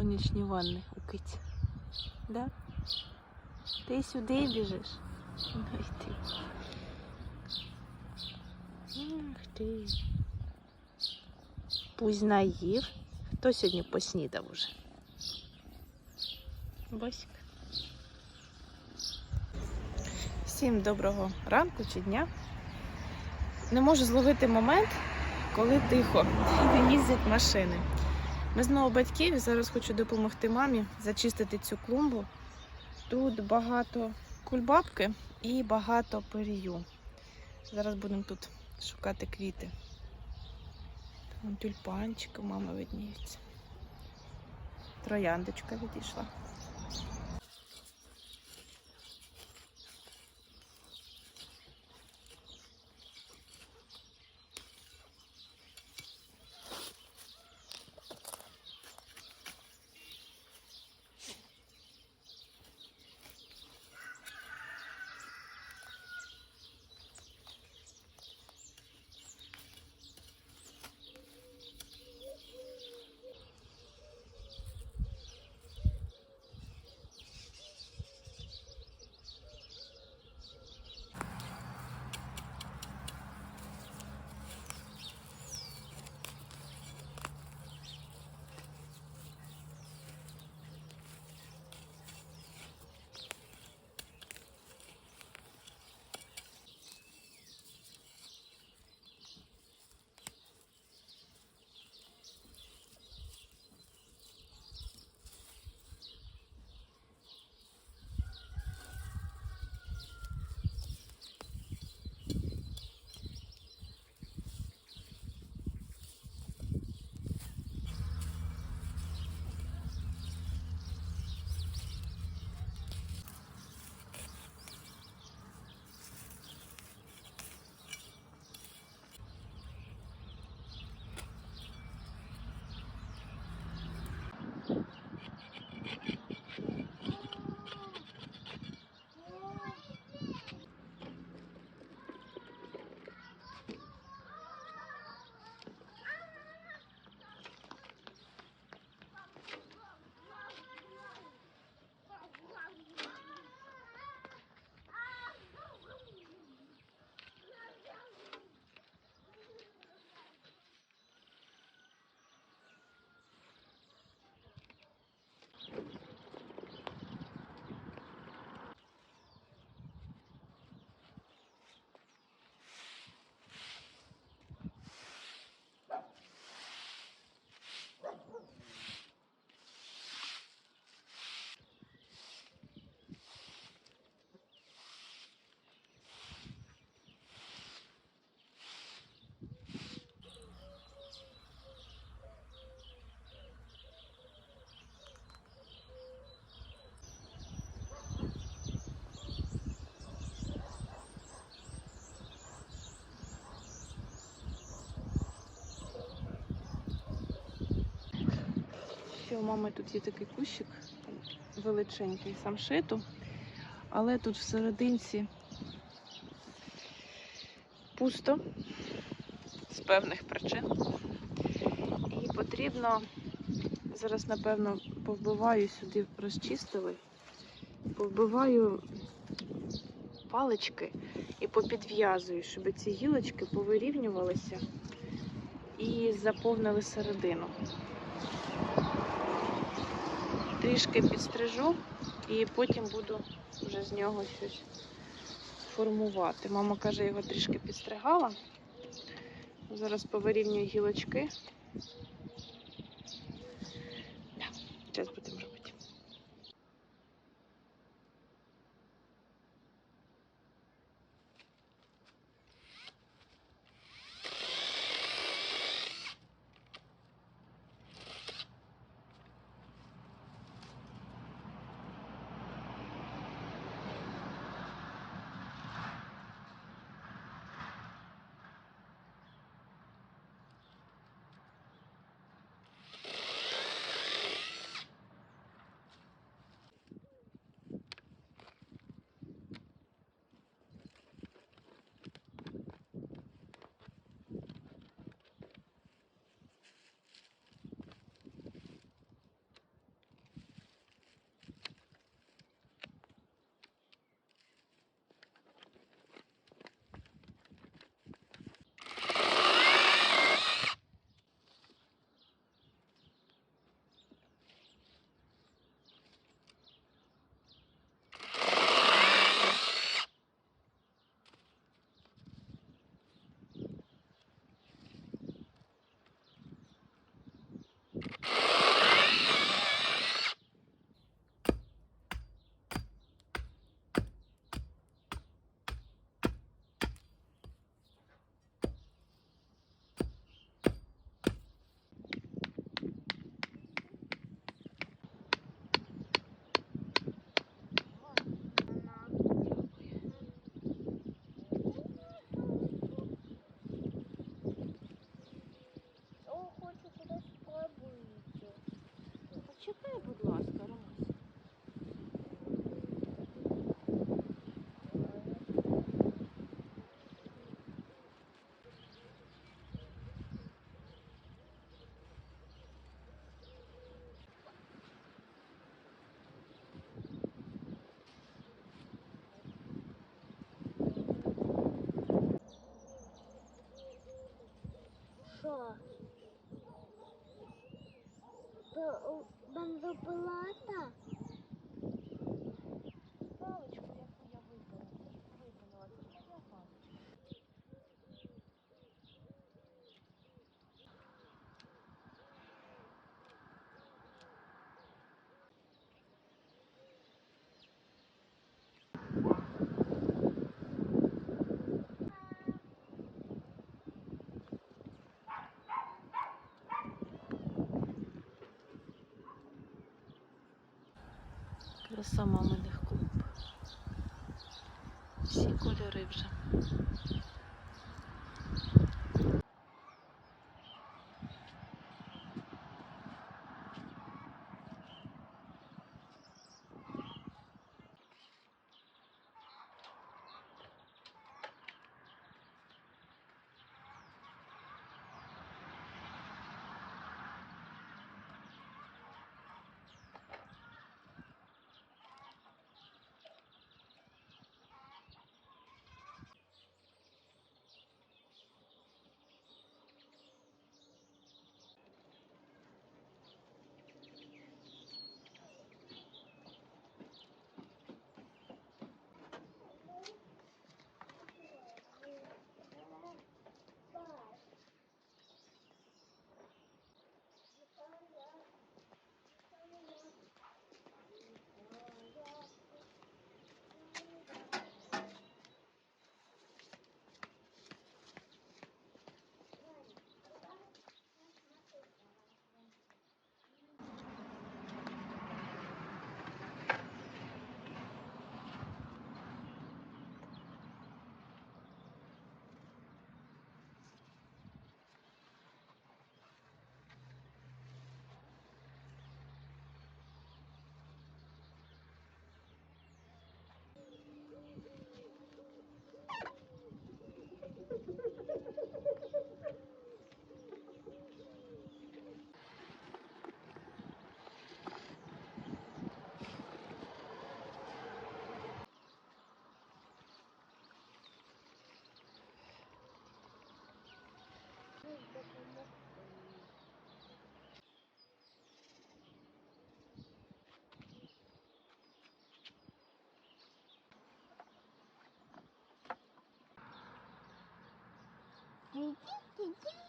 сонячні ванни у киці. Да? Ти сюди біжиш? Ну йди. Ах ти. Пусть. Хто сьогодні поснідав уже? Босик. Всім доброго ранку чи дня. Не можу зловити момент, коли тихо не їздять машини. Ми знову батьків і зараз хочу допомогти мамі зачистити цю клумбу. Тут багато кульбабки і багато перію. Зараз будемо тут шукати квіти. Там тюльпанчик у мами видніється. Трояндочка відійшла. Ще у мами тут є такий кущик величенький самшиту, але тут всерединці пусто з певних причин. І потрібно зараз, напевно, повбиваю сюди, розчистили, повбиваю палички і попідв'язую, щоб ці гілочки повирівнювалися і заповнили середину трішки підстрижу і потім буду вже з нього щось формувати. Мама каже, його трішки підстригала. Зараз повирівнюю гілочки. Чекай, будь ласка, Ромась. Purple Краса маминих клуб. Всі кольори вже. Pretty, pretty.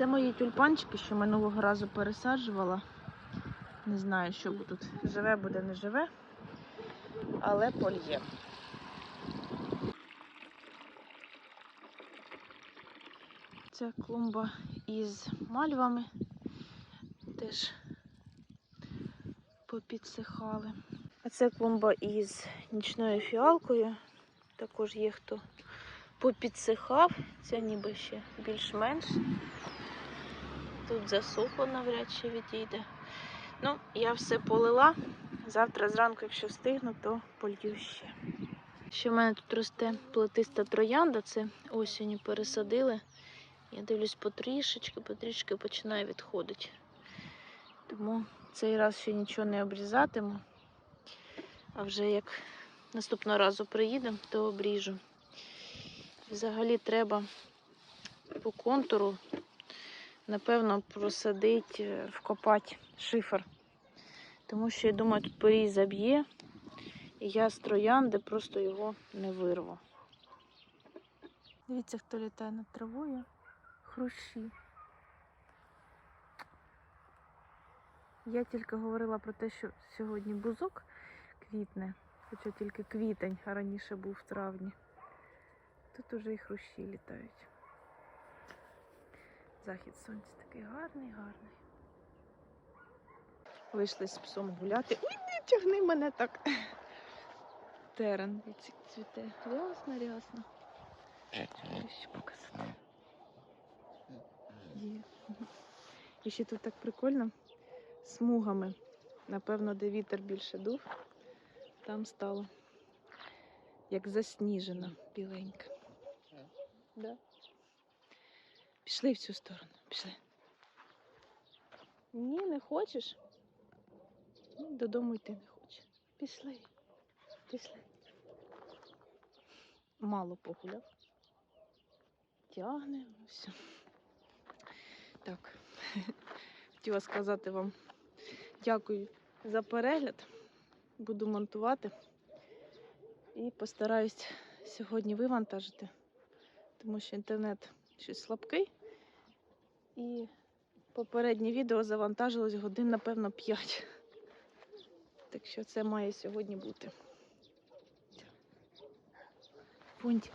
Це мої тюльпанчики, що минулого разу пересаджувала. Не знаю, що тут живе, буде не живе, але польє. Це клумба із мальвами. Теж попідсихали. А це клумба із нічною фіалкою. Також є хто попідсихав. Це ніби ще більш-менш. Тут засохло навряд чи відійде. Ну, я все полила. Завтра зранку, якщо встигну, то полью ще. Ще в мене тут росте плетиста троянда, це осінню пересадили. Я дивлюсь потрішечки, потрішки починає відходити. Тому цей раз ще нічого не обрізатиму. А вже як наступного разу приїдемо, то обріжу. Взагалі треба по контуру, напевно, просадити, вкопати шифер. Тому що, я думаю, тут поріз заб'є, і я з троянди просто його не вирву. Дивіться, хто літає над травою. хрущі. Я тільки говорила про те, що сьогодні бузок квітне, хоча тільки квітень, а раніше був в травні. Тут уже і хрущі літають. Захід сонця такий гарний, гарний. Вийшли з псом гуляти. Ой, не тягни мене так. Терен цвіте. Рясно, рясно. Ще показати. Є. І ще тут так прикольно смугами. Напевно, де вітер більше дув, там стало як засніжено біленьке. Да. Пішли в цю сторону. Пішли. Ні, не хочеш? Ну, Додому йти не хоче. Пішли. Пішли. Мало погуляв. Тягне, ну, все. Так. Хотіла сказати вам дякую за перегляд. Буду монтувати. І постараюсь сьогодні вивантажити, тому що інтернет щось слабкий. І попереднє відео завантажилось годин, напевно, 5. Так що це має сьогодні бути. Пуньте.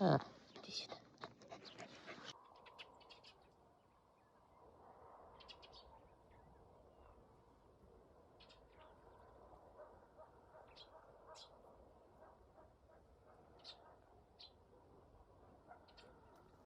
Іди сюди.